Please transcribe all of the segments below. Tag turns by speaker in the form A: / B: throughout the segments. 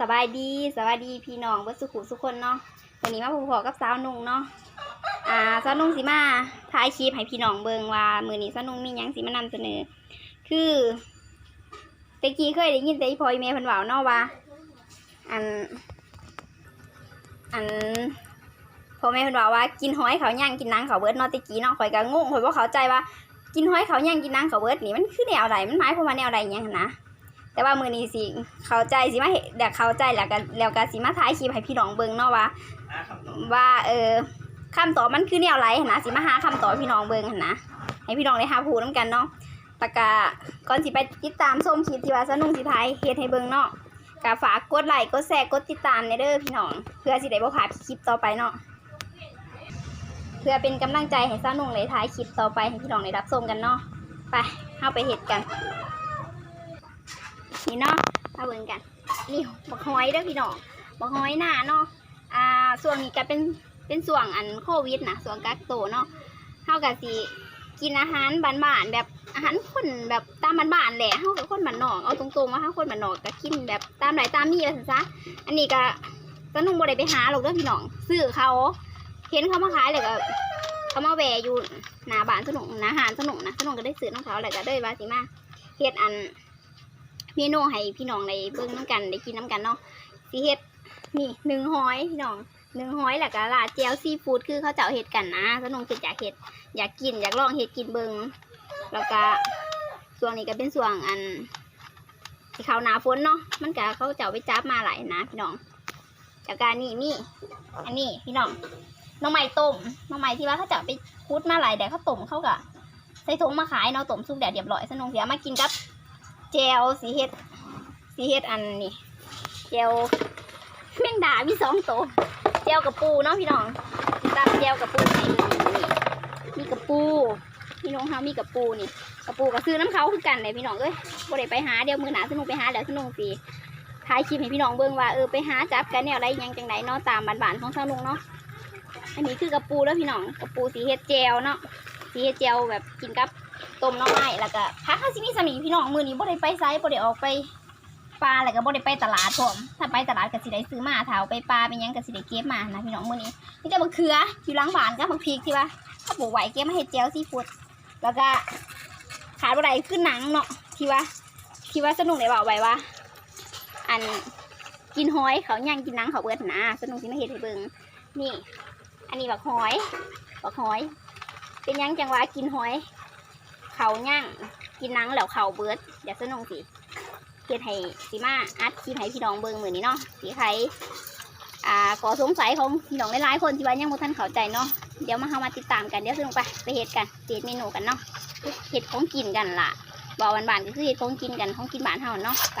A: สบายดีสวัสดีพี่น้องเบิดสุขุสุคนเนาะวันนี้มาพบๆกับสาวนุ่งเนาะอ่าสาวนุ่งสิมาถ่ายคลิปให้พี่น้องเบิงว่ามือนี้สาวนุ่งมียังสิมานำเสนอ คือตะกี้เคยได้ยินแต่อีพ่ออีแม่เพิ่นว้าเนาะว่าอัน อันพ่อแม่เพิ่นว้าว่ากินหอยเขาย่างกินนังเขาเบิดเนาะตะกี้เนาะข่อยก็งงข่อยบ่เข้าใจว่ากินหอยเขาย่างกินนังเขาเบิดนี่มันคือแนวใดมันหมายความว่าแนวใดอิหยังหั้นนะ แต่ว่ามือนี้สิเข้าใจสิมาเห็นเดี๋ยวเข้าใจแล้วก็แล้วก็สิมาถ่ายคลิปให้พี่น้องเบิ่งเนาะว่าว่าเออคำตอบมันคือแนวไรหั้นนะสิมาหาคำตอบให้พี่น้องเบิ่งหันนะให้พี่น้องได้หาพูดน้ำกันเนาะแตะกาก่อนสิไปติดตามชมคลิปที่ว่าสนุกสิถ่ายเฮ็ดให้เบิ่งเนาะก็ฝากกดไลค์กดแชร์กดติดตามในเด้อพี่น้อง เพื่อสิได้บ่พลาดคลิปต่อไปเนาะเพื่อเป็นกำลังใจให้สนุกเลยถ่ายคลิปต่อไปให้พี่น้องได้รับชมกันเนาะไปเข้าไปเฮ็ดกัน นี่เนาะมาเบิ่งกัน นี่บักหอยเด้อพี่น้องบักหอยหน้าเนาะอ่าส่วนนี้ก็เป็นเป็นส่วงอันโควิดนะส่วงกักโตเนาะเฮาก็สิกินอาหารบ้านๆแบบอาหารคนแบบตามบ้านๆแหละเฮากับคนบ้านนอกเอาตรงๆว่าเฮาคนบ้านนอกก็กินแบบตามไหนตามมีว่าซั่นซะอันนี้ก็สนุกบ่ได้ไปหาหรอกเด้อพี่น้องซื้อเขาเห็นเขามาขายเลยก็เขามาแวะอยู่หน้าบ้านสนุกหน้าหารสนุกนะสนุกก็ได้ซื้อของเขาแหละก็ได้ว่าสิมาเฮ็ดอัน เมนูให้พี่น้องได้เบิ่งน้ำกันได้กินน้ำกันเนาะสิเฮ็ดนี่หนึ่งหอยพี่น้องหนึ่งหอยแล้วก็ลาเจียวซีฟู้ดคือเขาเจ้าเฮ็ดกันนะสนุกคืออยากเฮ็ดอยากกินอยากลองเฮ็ดกินเบิ่งแล้วก็ส่วนนี้ก็เป็นส่วนอันที่เขาหนาฝนเนาะมันก็เขาเจ้าไปจับมาหลายนะพี่น้องแล้วก็นี่มีอันนี้พี่น้องน้องใหม่ต้มน้องใหม่ที่ว่าเขาเจ้าไปคุดมาหลายแต่เขาต้มเขาก็ใส่ถุงมาขายเนาะต้มสุกแดดเรียบร้อยสนุกเสียมากินกับ เจลสีเฮ็ดสีเฮ็ดอันนี่เจลแมงดามีสองตัวเจลกับปูเนาะพี่น้องติดตามเจลกับปูให้นี่มีกับปูพี่น้องเฮามีกับปูนี่กับปูก็ซื้อน้ำเขาคือกันเลยพี่น้องเอ้ยบ่ได้ไปหาเดี๋ยวมือหนาสนุกไปหาแล้วสนุกสิถ่ายคลิปให้พี่น้องเบิ่งว่าเออไปหาจับกันแนวอะไรยังจังไดเนาะตามบ้านๆของสนุกเนาะอันนี้คือกับปูแล้วพี่น้องกับปูสีเฮ็ดเจลเนาะสีเฮ็ดเจลแบบกินกับ ต้มน้ำไม้แล้วก็พักข้าวซิมีสมีพี่น้องมือนี้บ่ได้ไปไซบ่ได้ออกไปปลาแล้วก็บ่ได้ไปตลาดผมถ้าไปตลาดก็สิได้ซื้อมาถ้าเอาไปปลาไปหยังก็สิได้เก็บมานะพี่น้องมื้อนี้นี่แต่บักเขืออยู่หลังบ้านก็บักพริกที่ว่าเขาปลูกไว้เก็บมาเฮ็ดแจ่วซีฟู้ดแล้วก็ขาดบ่ได้คือหนังเนาะที่ว่าที่ว่าสนุกได้บอกไว้ว่า อันกินหอยเขาย่างกินหนังเขาเบิดนะสนุกสิมาเฮ็ดให้เบิ่งนี่ อันนี้บักหอยบักหอย เป็นยังจังว่ากินหอย เขาย่างกินนังแล้วเขาเบิดเดี๋ยวสนองสิเฮ็ดให้สิมาอัดคลิปให้พี่น้องเบิ่งมือนี้เนาะสิใครอ่าขอสงสัยของพี่น้องหลายๆคนที่ว่ายังบ่ทันเข้าใจเนาะเดี๋ยวมาเฮามาติดตามกันเดี๋ยวสนุกไปไปเฮ็ดกันเฮ็ดเมนูกันเนาะเฮ็ดของกินกันล่ะบ่วันบานๆก็คือเฮ็ดของกินกันของกินบ้านเฮาเนาะไป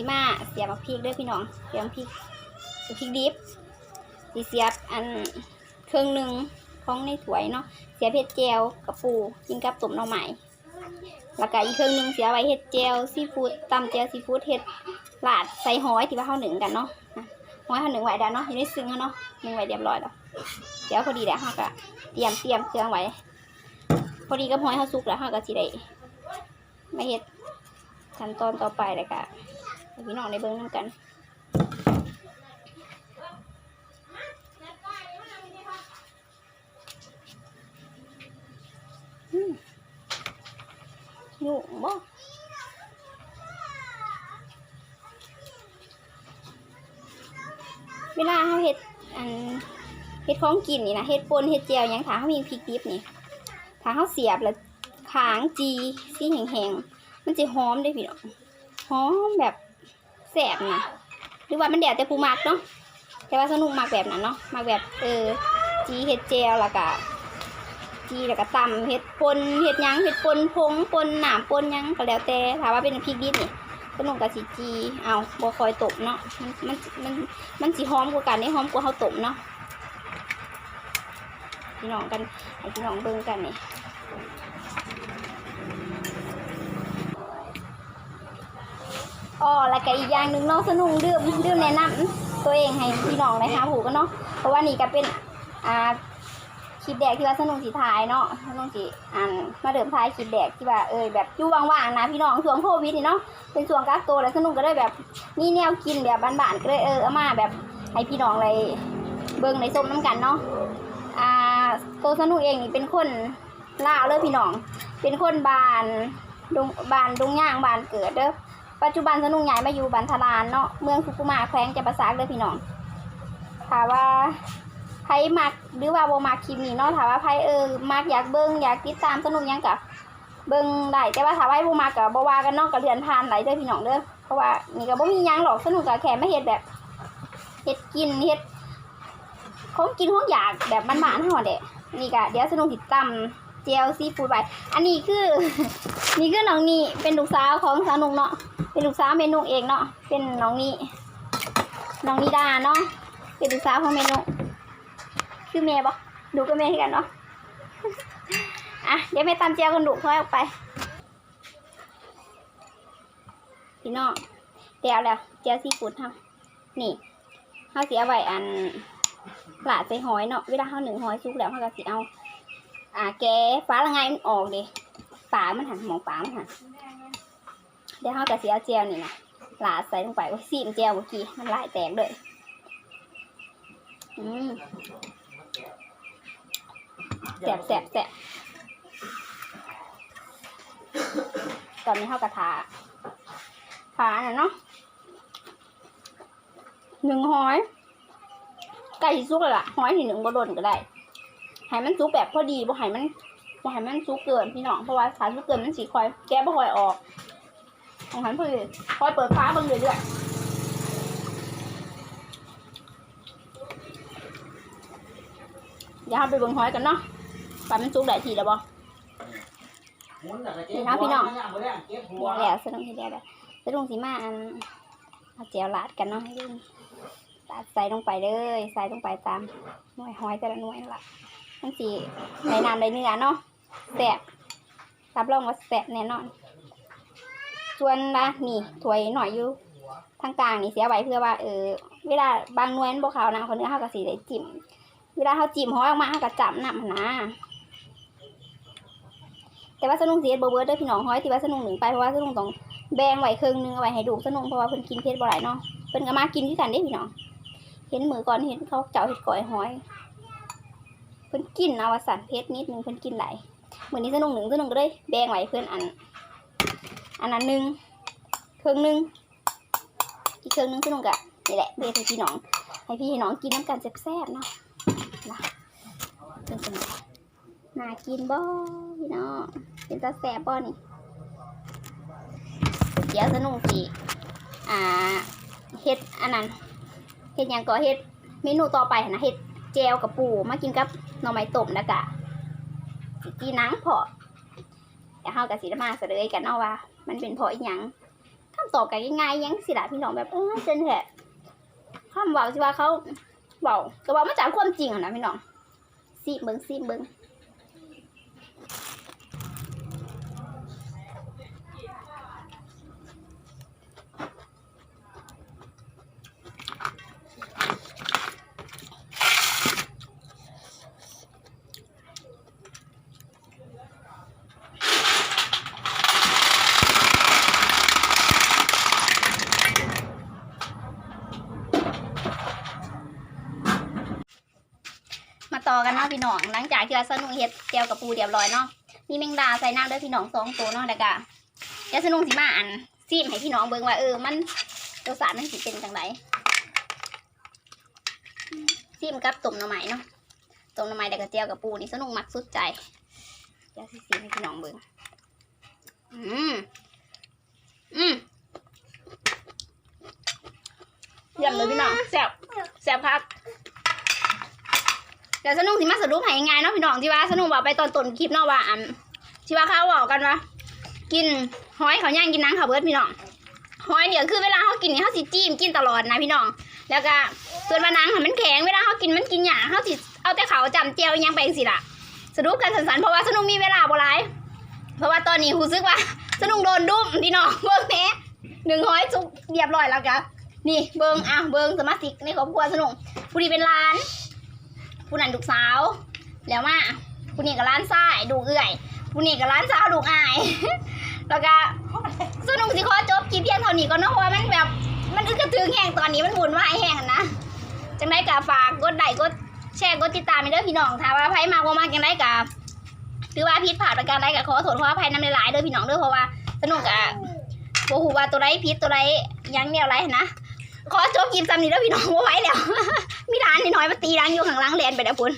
A: สิมาเสียบบักพริกด้อพี่น้องเสียบพริกเสียบพริกดิบสิเสียบอันเครื่องหนึ่งของในถ้วยเนาะเสียบเห็ดแจวกับปูกินกับต้มหน่อไม้แล้วก็อีกเครื่องหนึ่งเสียไว้เห็ดแจวซีฟู้ดตำแจวซีฟู้ดเห็ดลาดใส่หอยที่ว่าเขาหนึ่งกันเนาะหอยเขาหนึ่งไว้แล้วเนาะอยู่ในซึ้งเนาะหนึ่งไว้เรียบร้อยแล้วเดี๋ยวพอดีแล้วเขาก็เตรียมเตรียมเครื่องไว้พอดีกับหอยเขาสุกแล้วเขาก็สิได้มาเห็ดขั้นตอนต่อไปเลยค่ะ พี่น้องในเบิ้งน้ำกันอืมอยู่บ่เวลาเขาเฮ็ดอันเฮ็ดของกินนี่นะเฮ็ดปนเฮ็ดเจียวยังถ้าเขามีพริกดิบนี่ถ้าเขาเสียบแล้วขางจีสีแห้งๆมันจะหอมได้พี่น้องหอมแบบ แสบนะหรือว่ามันแดดแต่ผู้มักเนาะแต่ว่าสนุกมากแบบนั้นเนาะมากแบบเออจีเฮ็ดเจียวแล้วก็จีแล้วก็ตำเฮ็ดปนเฮ็ดยังเฮ็ดปนพงปนหนามปนยังก็แล้วแต่ถ้าว่าเป็นพริกดิบนี่ขนมกับสีจีเอาบัวคอยตบเนาะมันมันมันมันสีหอมกว่ากันนี่หอมกว่าเขาตบเนาะพี่น้องกันให้พี่น้องเบิ่งกันนี่ อ๋อแล้วก็อีกอย่างหนึ่งเนาะสนุกดื่มดื่มแนะนำตัวเองให้พี่น้องเลยค่ะผูกันเนาะเพราะว่านี่ก็เป็นอ่าคลิปแดกที่ว่าสนุกสีทายเนาะสนุกสีอันมาเดิมทายคลิปแดกที่ว่าเออแบบอยู่ว่างๆนะพี่น้องช่วงโควิดนี่เนาะเป็นช่วงกักตัวแล้วสนุกก็ได้แบบนี่แนวกินแบบบ้านๆก็เลยเออเอามาแบบให้พี่น้องเลยเบิ่งในส้มน้ำกันเนาะอ่าตัวสนุกเองนี่เป็นคนลาวเลยพี่น้อง เป็นคนบานดงบานดงย่างบานเกิดเด้อ ปัจจุบันสนุกย้ายมาอยู่บ้านทารานเนาะเมืองฟุกุมาแขวงจะประสากเลยพี่น้องถามว่าไผมักหรือว่าบ่มักคลิปนี้เนาะถามว่าไผเออมักอยากเบิ่งอยากติดตามสนุกยังกะเบิ่งได้แต่ว่าถาไว้บ่มาก็บ่ว่ากันเนาะก็เลื่อนผ่านไหลเด้อพี่น้องเด้อเพราะว่านี่ก็บ่มียังหรอกสนุกก็แค่มาเฮ็ดแบบเฮ็ดกินเฮ็ดของกินของอยากแบบบ้านๆเฮาแหละนี่ก็เดี๋ยวสนุกสิดตำ เจียวซีฟูดไว้อันนี้คือ นี่คือน้องนี่เป็นลูกสาวของสาวนุกเนาะเป็นลูกสาวเมนูเองเนาะเป็นน้องนี่น้องนิดาเนาะเป็นลูกสาวของเมนูคือแม่บ่ดูกับแม่คือกันเนาะอะเดี๋ยวไปตามเจียวกันดุค่อยออกไปพี่น้องเดี๋ยวแล้วเจียวซีฟูดเฮานี่เฮาสิเอาไว้อันหลาดใส่หอยเนาะเวลาเฮาหนึ่งหอยสุกแล้วเฮาก็สิเอา อ่าแกฟ้าละไงมันออกดิปลามันหันหมองปลามันหันเดี๋ยวเฮาก็สิเอาเจียวนี่นะหลาใส่ลงไปโอ้ยซีมเจียวเมื่อกี้มันลายแตกเลยอืมแสบแสบแสบตอนนี้เข้ากระทาขาน่ะเนาะหนึ่งหอยไก่สุกเลยล่ะหอยที่หนึ่งบ่โดนก็ได้ ให้มันสุกแบบพอดีบ่ให้มันบ่ให้มันสุกเกินพี่น้องเพราะว่าถ้าสุกเกินมันสีคอยแก้บ่คอยออกของหันพอดีคอยเปิดฟ้าเบิ่งเรื่อยๆเดี๋ยวเราไปเบิ่งหอยกันเนาะว่ามันสุกได้ทีแล้วบ่
B: นี่ครับพี่น้อง
A: เดี๋ยวแล้วสนุกทีเดียวเลยสนุกสีมาอันเอาเจียวลาดกันเนาะให้ดูลาดใส่ลงไปเลย ใส่ลงไปตามหน่วยหอยแต่ละหน่วยละ มันสีในน้ำในเนื้อเนาะแสบรับรองว่าแสบแน่นอน ส่วนละนี่ถวยหน่อยอยู่ทางกลางนี่เสียไว้เพื่อว่าเออเวลาบางนวยมันบวขาวนะคนเนื้อเขาก็สีได้จิ้มเวลาเขาจิ้มห้อยออกมาเขาก็จับหน้ำหั้นะแต่ว่าสนุกเสียเบอร์เบิร์ดเด้อพี่น้องห้อยที่ว่าสนุกหนึ่งไปเพราะว่าสนุกต้องแบ่งไว้ครึ่งหนึงเอาไว้ให้ดูสนุกเพราะว่าเพิ่นกินเผ็ดบ่หลายเนาะเพิ่นก็มากินที่กันเด้พี่น้องเห็นมือก่อนเห็นเขาเจ้าเห็ดก่อยห้อย เพิ่นกินเอาวสันเผ็ดนิดนึงเพิ่นกินหลายมื้อนนี้สนุกหนึ่งสนุกเลยแบ่งไว้เพิ่นอัน อันนั้นหนึงครึ่งหนึงอีกครึ่งนึงสนุกอะนี่แหละเบให้พี่น้อง ให้พี่ให้น้องกินน้ำกันแซ่บๆเนาะนะเป็นสนุกน่ากินบ่พี่น้องเป็นตาแสบบ่นี่เดี๋ยวสนุกสิอ่าเฮ็ดอันนั้นเฮ็ดยังก็เฮ็ดเมนูต่อไปนนะเฮ็ด แจวกับปูมากินกับหน่อไม้ต้มแล้วก็สิกีนังพอเดี๋ยวเฮาก็สิได้มาเสลยกันเนาะว่า มันเป็นเพราะอีหยังคำตอบกันง่ายๆยังสิละพี่น้องแบบเออจนแท้คำเว้าสิว่าเขาเว้าก็เว้ามาจากความจริงอะนะพี่น้องซีเบิงซีเบิง มาต่อกันเนาะ พี่น้องหลังจากที่เราสนุกเฮ็ดเจียวกับปูเรียบร้อยเนาะมีแมงดาใส่น้ำด้วยพี่น้องสองตัวเนาะแล้วก็เดี๋ยวสนุกสิมาอันซีมให้พี่น้องเบิ่งว่าเออมันรสชาติมันสิเป็นจังไดซิมกับต้มหน่อไม้เนาะต้มหน่อไม้แต่กระเจียวกับปูนี่สนุกมักสุดใจเดี๋ยวสิซิมให้พี่น้องเบิ่งอืมอืมเยี่ยมเลยพี่น้องแซ่บแซ่บครับ เดี๋ยวสนุกสิมาสรุปให้ง่ายเนาะพี่น้องที่ว่าสนุกบอกไปตอนต้นคลิปเนาะว่าอันที่ว่าเขาบอกกันว่ากินหอยเขาย่างกินนังเขาเบิดพี่น้องหอยเดี๋ยวคือเวลาเขากินนี่เขาสิจิ้มกินตลอดนะพี่น้อง แล้วก็ส่วนว่านังค่ะมันแข็งเวลาเขากินมันกินหยาเขาสิเอาแต่เขาจำเจียวยังไปสิล่ะสรุปกันสันๆเพราะว่าสนุกมีเวลาบ่หลายเพราะว่าตอนนี้รู้สึกว่าสนุกโดนดุ้มพี่น้องเบิ้งแหน่หนึ่งหอยสุกเรียบร้อยแล้วกะนี่เบิ้งอะเบิ้งสมาชิกในครอบครัวสนุกผู้นี้เป็นหล้าน ผู้นั้นลูกสาว แล้วมาผู้นี้กับร้านซ้ายดูเอื่อยผู้นี้กับร้านสาวดูอาย แล้วก็สนุกสิขอจบคลิปเพียงเท่านี้ก็เนาะเพราะว่ามันแบบมันอึกกระทึงแห้งตอนนี้มันบุญวายแห้งนะจังได้กะฝากกดไลค์กดแชร์กดติดตามไปเด้อพี่น้องถ้าว่าไผมากว่ามากจังได้กะหรือว่าผิดพลาดประการใดก็ขอโทษขออภัยนำหลายๆเด้อพี่น้องเด้อเพราะว่าสนุกอะโบหูว่าตัวใดผิดตัวใดหยังเดียไรนะ ขอจบคลิปซ้ำนี้แล้วพี่น้องบ่ไว้แล้ว มีร้านนิดหน่อยมาตีร้านอยู่ข้างหล่างแลนไปแล้วคุณ